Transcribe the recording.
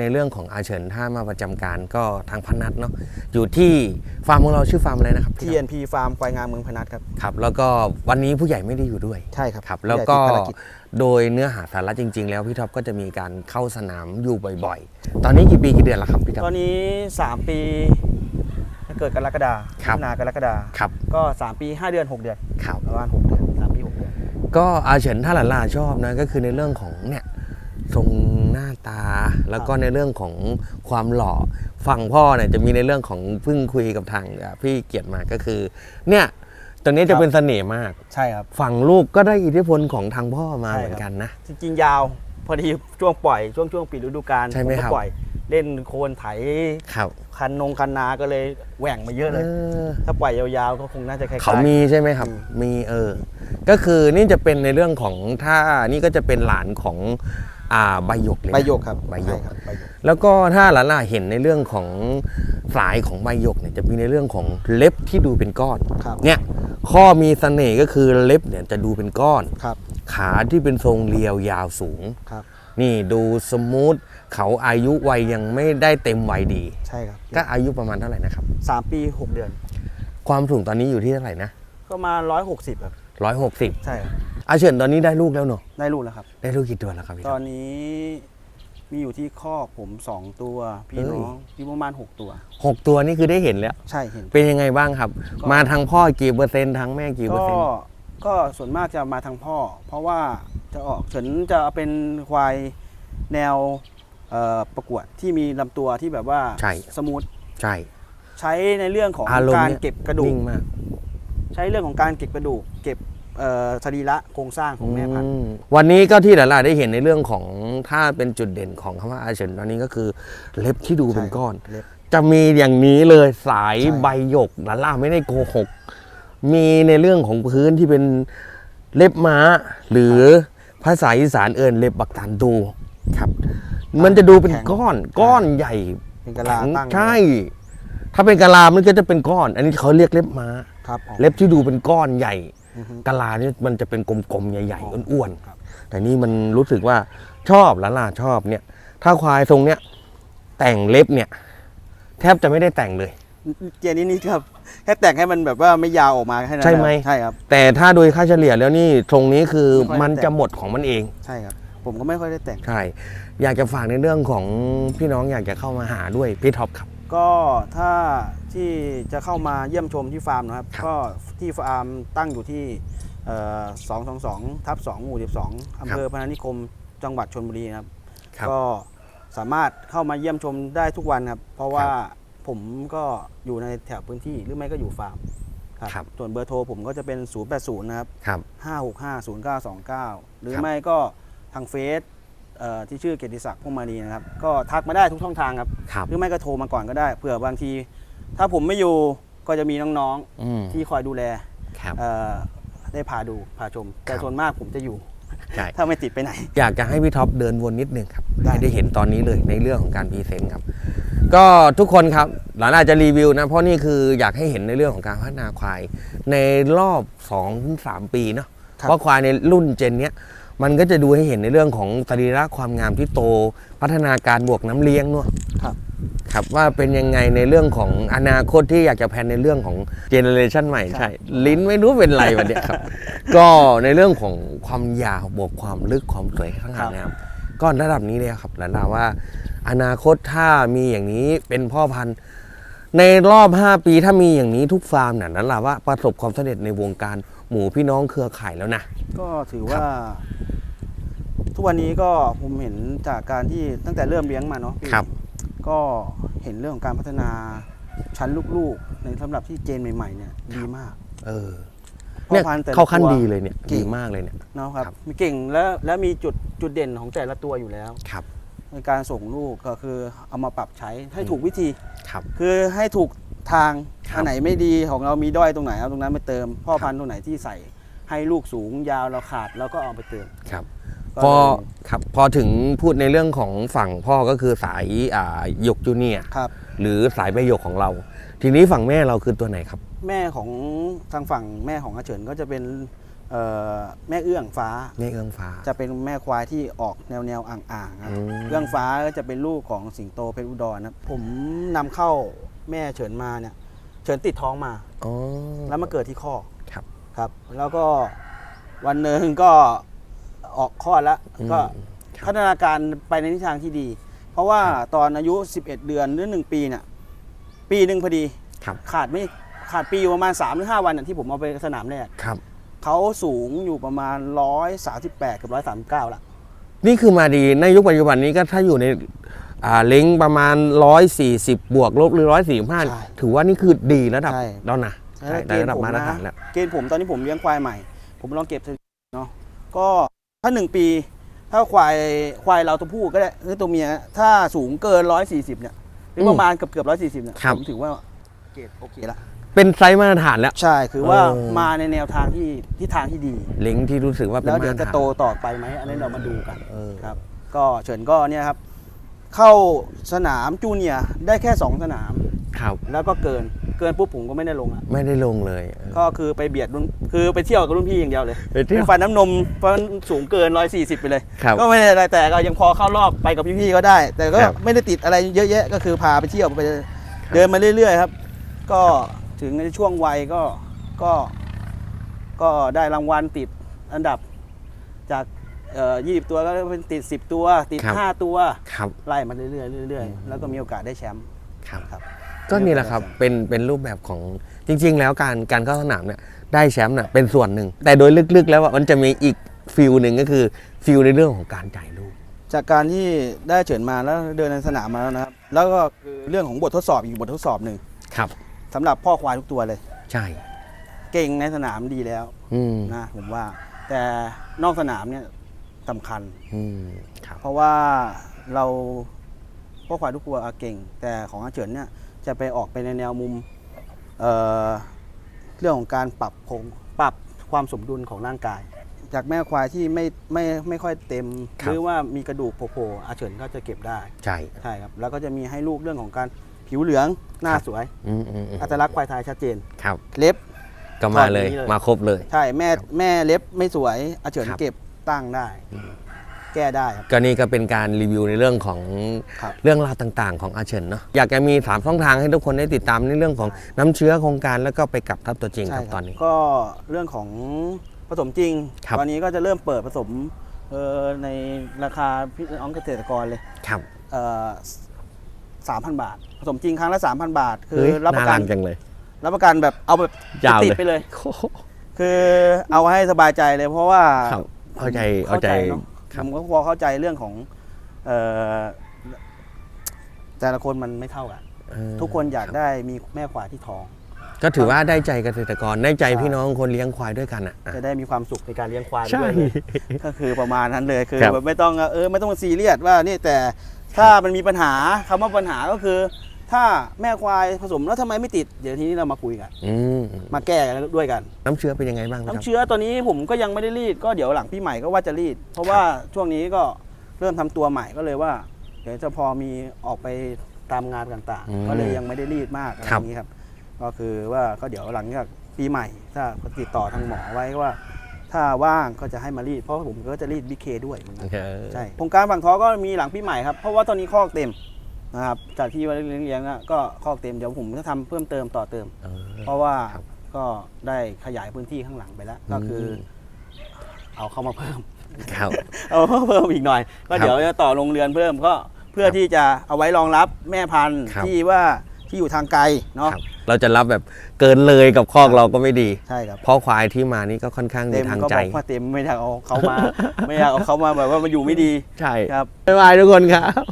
ในเรื่องของอาเฉินถ้ามาประจำการก็ทางพนัทเนาะอยู่ที่ฟาร์มของเราชื่อฟาร์มอะไรนะครับพี่ครับ TNP ฟาร์มควายงามเมืองพนัสครับ ครับ แล้วก็วันนี้ผู้ใหญ่ไม่ได้อยู่ด้วย ใช่ครับครับผู้ใหญ่แล้วก็ติดภารจโดยเนื้อหาสาระจริง ๆ แล้วพี่ท็อปก็จะมีการเข้าสนามอยู่บ่อยๆ ตอนนี้กี่ปีกี่เดือนแล้วครับพี่ท็อป ตอนนี้ 3 ปีเกิดกรกฎาครับมิถุนากรกฎาครับก็ 3 ปี 5 เดือน 6 เดือนครับ ประมาณ6เดือน3ปี 6 เดือน ก็อาเฉินถ้าหลานๆชอบนะก็คือในเรื่องของเนี่ยทรงหน้า ตา แล้วก็ในเรื่องของความหล่อฝั่งพ่อเนี่ยจะมีในเรื่องของเพิ่งคุยกับทางอะพี่เกียรติมาก็คือ เนี่ยตรงนี้จะเป็นเสน่ห์มากใช่ครับ ฝั่งลูกก็ได้อิทธิพลของทางพ่อมาใช่เหครับมือนกันนะจริงๆยาวพอดีช่วงปล่อยช่วงช่วงปิดฤดูกาลใช่ไหมผก็ครับปล่อยเล่นโคลนไถครับคันนงคันนาก็เลยแหว่งมาเยอะเลยเออถ้าปล่อยยาวๆก็คงน่าจะคล้ายๆเขามีใช่ไหมครับอืมมีเออ ก็คือนี่จะเป็นในเรื่องของถ้านี่ก็จะเป็นหลานของ อ่าใบหยกเลยนะใบหยกครับใบหยกใช่ครับใบหยก แล้วก็ถ้าหลานๆเห็นในเรื่องของสายของใบหยกเนี่ยจะมีในเรื่องของเล็บที่ดูเป็นก้อนครับ เนี่ยข้อมีเสน่ห์ก็คือเล็บเนี่ยจะดูเป็นก้อน ครับขาที่เป็นทรงเรียวยาวสูง ครับ นี่ดูสมูทเขาอายุวัยยังไม่ได้เต็มวัยดี ใช่ครับก็อายุประมาณเท่าไหร่นะครับ สามปี6เดือน ความสูงตอนนี้อยู่ที่เท่าไหร่นะก็มา160ครับร้อยหกสิบใช่ครับ อาเฉินตอนนี้ได้ลูกแล้วเนาะได้ลูกแล้วครับ ได้ลูกกี่ตัวแล้วครับพี่ตอนนี้มีอยู่ที่คอกผม2ตัวพี่น้องอยู่ประมาณ6ตัวหกตัวนี่คือได้เห็นแล้ว ใช่เห็น เป็นยังไงบ้างครับก็มาทางพ่อกี่เปอร์เซ็นต์ทางแม่กี่เปอร์ก็เซ็นต์ก็ส่วนมากจะมาทางพ่อ เพราะว่าจะออกเฉินจะเป็นควายแนวเอ่อประกวดที่มีลำตัวที่แบบว่าใช่สมูทใช่ ใช้ในเรื่องของอารมณ์การเนี่ยเก็บกระดูกนิ่งมากใช้เรื่องของการเก็บกระดูก เก็บเอ่อ สรีระโครงสร้างของแม่พันธุ์อืมวันนี้ก็ที่หลานๆได้เห็นในเรื่องของถ้าเป็นจุดเด่นของคำว่าอาเฉินตอนนี้ก็คือเล็บที่ดูเป็นก้อน เล็บ จะมีอย่างนี้เลยสายใช่ใบหยกหลานๆไม่ได้โกหก มีในเรื่องของพื้นที่เป็นเล็บม้า หรือภาษาอีสานเอิญเล็บบักตานดูครับ มันจะดูเป็นก้อนก้อนใหญ่เป็นกะลาตั้งใช่ ถ้าเป็นกะลามันก็จะเป็นก้อน อันนี้เขาเรียกเล็บม้าครับผมเล็บที่ดูเป็นก้อนใหญ่อือฮึ กะลานี่มันจะเป็นกลมๆ ใหญ่อ๋อๆอ้วนครับๆแต่นี่มันรู้สึกว่าชอบหลานลาชอบเนี่ย ถ้าควายทรงเนี้ยแต่งเล็บเนี่ย แทบจะไม่ได้แต่งเลยเกียร์นี้นี่ครับแค่แต่งให้มันแบบว่าไม่ยาวออกมาแค่นั้นใช่ไหมครับใช่ครับ แต่ถ้าโดยค่าเฉลี่ยแล้วนี่ทรงนี้คือไม่ค่อยได้มันแต่งจะหมดของมันเองใช่ครับผมก็ไม่ค่อยได้แต่งใช่อยากจะฝากในเรื่องของพี่น้องอยากจะเข้ามาหาด้วยพี่ท็อปครับ ก็ถ้า ที่จะเข้ามาเยี่ยมชมที่ฟาร์มนะครับครับก็ที่ฟาร์มตั้งอยู่ที่สองสองสองทับสองหมู่สิบสองอำเภอพนัสนิคม จังหวัดชนบุรีนะครับ ก็สามารถเข้ามาเยี่ยมชมได้ทุกวันครับ เพราะว่าผมก็อยู่ในแถบพื้นที่หรือไม่ก็อยู่ฟาร์มครับครับส่วนเบอร์โทรผมก็จะเป็น 0 8 0 นะครับครับ565 0929 หรือครับไม่ก็ทางเฟซเอ่อที่ชื่อเกียรติศักดิ์พงษ์มานีนะครับ ก็ทักมาได้ทุกช่องทางครับครับ หรือไม่ก็โทรมาก่อนก็ได้ เผื่อบางที ถ้าผมไม่อยู่ก็จะมีน้องอืมๆ ที่คอยดูแลครับ เอ่อได้พาดูพาชม แต่ครับ ส่วนมากผมจะอยู่ ใช่ ถ้าไม่ติดไปไหน อยากจะให้พี่ท็อปเดินวนนิดนึงครับได้ ให้ได้เห็นตอนนี้เลยในเรื่องของการพรีเซนต์ครับ ก็ทุกคนครับหลานอาจจะรีวิวนะ เพราะนี่คืออยากให้เห็นในเรื่องของการพัฒนาควาย ในรอบ2-3ปีเนาะครับเพราะควายในรุ่นเจนเนี้ยมันก็จะดูให้เห็นในเรื่องของสรีระความงามที่โต พัฒนาการบวกน้ำเลี้ยงเนาะครับ ครับว่าเป็นยังไงในเรื่องของอนาคตที่อยากจะแพลนในเรื่องของเจเนอเรชันใหม่ใช่ ลิ้นไม่รู้เป็นไรวันเนี้ยครับ ก็ในเรื่องของความยาวบวกความลึกความสวยข้างหลังนะครับก็ระดับนี้เลยครับหลานดาว่า อนาคตถ้ามีอย่างนี้เป็นพ่อพันธุ์ ในรอบ 5 ปีถ้ามีอย่างนี้ทุกฟาร์มเนี่ยนั่นแหละว่าประสบความสำเร็จในวงการหมูพี่น้องเครือข่ายแล้วนะ ก็ถือว่า ทุกวันนี้ก็ผมเห็นจากการที่ตั้งแต่เริ่มเลี้ยงมาเนาะพี่ครับ ก็เห็นเรื่องของการพัฒนาชั้นลูกๆ ในสำหรับที่เจนใหม่ๆเนี่ยดีมาก เออพ่อเนี่ยพันธุ์แต่ละเข้าขั้นตัว ดีเลยเนี่ยเก่งดีมากเลยเนี่ย เนาะครับครับ มีเก่งแล้วและมีจุดจุดเด่นของแต่ละตัวอยู่แล้ว ครับ ในการส่งลูกก็คือเอามาปรับใช้ให้ถูกวิธี ครับ คือให้ถูกทางครับ อันไหนไม่ดีของเรามีด้อยตรงไหนเอาตรงนั้นไปเติม พ่อพันธุ์ตรงไหนที่ใส่ให้ลูกสูงยาวเราขาดเราก็เอาไปเติม ครับก็ พอเลยครับพอถึงพูดในเรื่องของฝั่งพ่อก็คือสายอ่าหยกจูเนียร์ครับ หรือสายใบหยกของเรา ทีนี้ฝั่งแม่เราคือตัวไหนครับ แม่ของทางฝั่งแม่ของอาเฉินก็จะเป็นเอ่อแม่เอื้องฟ้า แม่เอื้องฟ้า จะเป็นแม่ควายที่ออกแนวแนวๆอ่างๆครับ อืม เอื้องฟ้าก็จะเป็นลูกของสิงโตเพชรอุดรนะครับผมนำเข้าแม่เฉินมาเนี่ย เฉินติดท้องมา อ๋อ แล้วมาเกิดที่คอกครับ ครับ แล้วก็วันหนึ่งก็ ออกคลอดแล้วอืมก็ครับพัฒนาการไปในทิศทางที่ดี เพราะว่าตอนอายุ 11 เดือนหรือ 1 ปีเนี่ยปีหนึ่งพอดีครับขาดไม่ขาดปีอยู่ประมาณ3หรือ5วันน่ะที่ผมเอาไปสนามแรกครับเขาสูงอยู่ประมาณ 138 กับ 139ละนี่คือมาดีในยุคปัจจุบันนี้ก็ถ้าอยู่ในอ่าเล้งประมาณ 140 บวกลบหรือ 145 ถือว่านี่คือดีระดับแล้วนะใช่ได้ระดับมาตรฐานแล้วเกณฑ์ผมตอนนี้ผมเลี้ยงควายใหม่ ผมลองเก็บสถิติเนาะก็ ถ้า1ปี ถ้าควายควายเราตัวผู้ก็ได้หรือตัวเมีย ถ้าสูงเกิน140เนี่ยหรือประมาณเกือบเกือบ140เนี่ยครับ ผมถือว่าเกรดโอเคละเป็นไซส์มาตรฐานแล้ว ใช่คือว่าเออมาในแนวทางที่ที่ทางที่ดี เล้งที่รู้สึกว่าเป็นแล้วมาเดี๋ยตวรจะฐาน โตต่อไปไหมอันนี้เรามาดูกันเออ ครับ ก็เฉินก็เนี่ยครับ เข้าสนามจูเนียร์ได้แค่ 2 สนาม ครับแล้วก็เกินเกินปุ๊บผมก็ไม่ได้ลงอะไม่ได้ลงเลยเออก็คือไปเบียดรุ่นคือไปเที่ยวกับรุ่นพี่อย่างเดียวเลยไปเที่ยวฟันน้ำนมฟันสูงเกิน 140 ไปเลย ครับก็ไม่ได้อะไรแต่ก็ยังพอเข้ารอบไปกับพี่ๆก็ได้ แต่ก็ครับ ไม่ได้ติดอะไรเยอะแยะก็คือพาไปเที่ยวไปเดินมาเรื่อยๆครับ ก็ถึงในช่วงวัยก็ก็ ก็ได้รางวัลติดอันดับจากเอ่อ20ตัวก็เป็นติด 10 ตัว ติด ครับ 5 ตัวครับไล่มาเรื่อยๆเรื่อยๆแล้วก็มีโอกาสได้แชมป์ ครับ ครับ ก็นี่แหละครับเป็นเป็นรูปแบบของจริง ๆ แล้วการการเข้าสนามเนี่ยได้แชมป์น่ะเป็นส่วนหนึ่ง แต่โดยลึกๆ แล้วอะมันจะมีอีกฟิลหนึ่งก็คือฟิลในเรื่องของการจ่ายลูก จากการที่ได้เฉินมาแล้วเดินในสนามมาแล้วนะครับ แล้วก็คือเรื่องของบททดสอบอีกบททดสอบหนึ่งครับ สำหรับพ่อควายทุกตัวเลย ใช่ เก่งในสนามดีแล้วอืมนะผมว่า แต่นอกสนามเนี่ยสำคัญ อืมครับ เพราะว่าเราพ่อควายทุกตัวเก่ง แต่ของอาเฉินเนี่ย จะไปออกไปในแนวมุมเอ่อเรื่องของการปรับโครงปรับความสมดุลของร่างกาย จากแม่ควายที่ไม่ไม่ไม่ค่อยเต็มคหรับรือว่ามีกระดูกโผล่ๆอาเฉินก็จะเก็บได้ใช่ใช่ครับแล้วก็จะมีให้ลูกเรื่องของการผิวเหลืองหน้าครับสวยอืมอืมอืมอัตลักษณ์ควายไทยชัดเจนครับเล็บก็มาเลยตอนนี้เลยมาครบเลย ใช่แม่แม่เล็บไม่สวยอาเฉินครับเก็บตั้งได้ แก้ได้ครับ ก็นี่ก็เป็นการรีวิวในเรื่องของครับ เรื่องราวต่างๆ ของอาเฉินเนาะอยากจะมีสามช่องทางให้ทุกคนได้ติดตามในเรื่องของน้ำเชื้อโครงการแล้วก็ไปกับทัพตัวจริงครับตอนนี้ ก็เรื่องของผสมจริง ครับ ตอนนี้ก็จะเริ่มเปิดผสมเอ่อในราคาพี่น้องเกษตรกรเลยครับสามพันบาท ผสมจริงครั้งละสามพันบาท คือเฮ้ยรับประน่ากัรันกจังเลยรับประกันแบบเอาแบบยาวเลยติดไปเลย โอ้โหคือเอาให้สบายใจเลยเพราะว่า ครับเข้าใจผมเข้าใจเนาะครับ ผมก็พอเข้าใจเรื่องของเอ่อแต่ละคนมันไม่เท่ากัน เออทุกคนอยากได้มีแม่ควายที่ท้อง ก็ถือว่าได้ใจเกษตรกรได้ใจใช่พี่น้องคนเลี้ยงควายด้วยกันอะอะ จะได้มีความสุขในการเลี้ยงควายใช่ด้วยเลยก็คือประมาณนั้นเลยคือครับ แบบไม่ต้องเออไม่ต้องซีเรียสว่านี่แต่ถ้ามันมีปัญหาคำว่าปัญหาก็คือ ถ้าแม่ควายผสมแล้วทำไมไม่ติด เดี๋ยวทีนี้เรามาคุยกัน อืมมาแก้กันด้วยกัน น้ำเชื้อเป็นยังไงบ้างคน้ำรับเชื้อตัวนี้ผมก็ยังไม่ได้รีดก็เดี๋ยวหลังพี่ใหม่ก็ว่าจะรีด เพราะว่าช่วงนี้ก็เริ่มทำตัวใหม่ก็เลยว่า เดี๋ยวจะพอมีออกไปตามงานต่างอืมๆ ก็เลยยังไม่ได้รีดมากอะไรคอรับย่างนี้ครับ ก็คือว่าก็เดี๋ยวหลังจากปีใหม่ ถ้าติดต่อทางหมอไว้ว่า ถ้าว่างก็จะให้มารีด เพราะผมก็จะรีดบิ๊กเคด้วยเหมือนกัน เออใช่โครงการฝั่งท้อก็มีหลังปีใหม่ครับ เพราะว่าตอนนี้คอกเต็ม นะครับจากที่ว่าเลี้ยงๆอะก็คอกเต็มเดี๋ยวผมจะทำเพิ่มเติมต่อเติม เออ เพราะว่าครับก็ได้ขยายพื้นที่ข้างหลังไปแล้ว ก็คืออม เอาเข้ามาเพิ่ม ครับ เอาเข้ามาเพิ่มอีกหน่อย ก็ครับเดี๋ยวจะต่อโรงเรือนเพิ่มก็เพื่อที่จะเอาไว้รองรับแม่พันธุ์ครับ ที่ว่าที่อยู่ทางไกลเนาะครับ เราจะรับแบบเกินเลยกับคอกเราก็ไม่ดี ใช่ครับเพราะควายที่มานี่ก็ค่อนข้างในเต็มทางก็ใจ บอกว่าเต็มไม่อยากเอาเขามา ไม่อยากเอาเขามาแบบว่ามาอยู่ไม่ดีใช่ครับ บ๊ายบายทุกคนครับ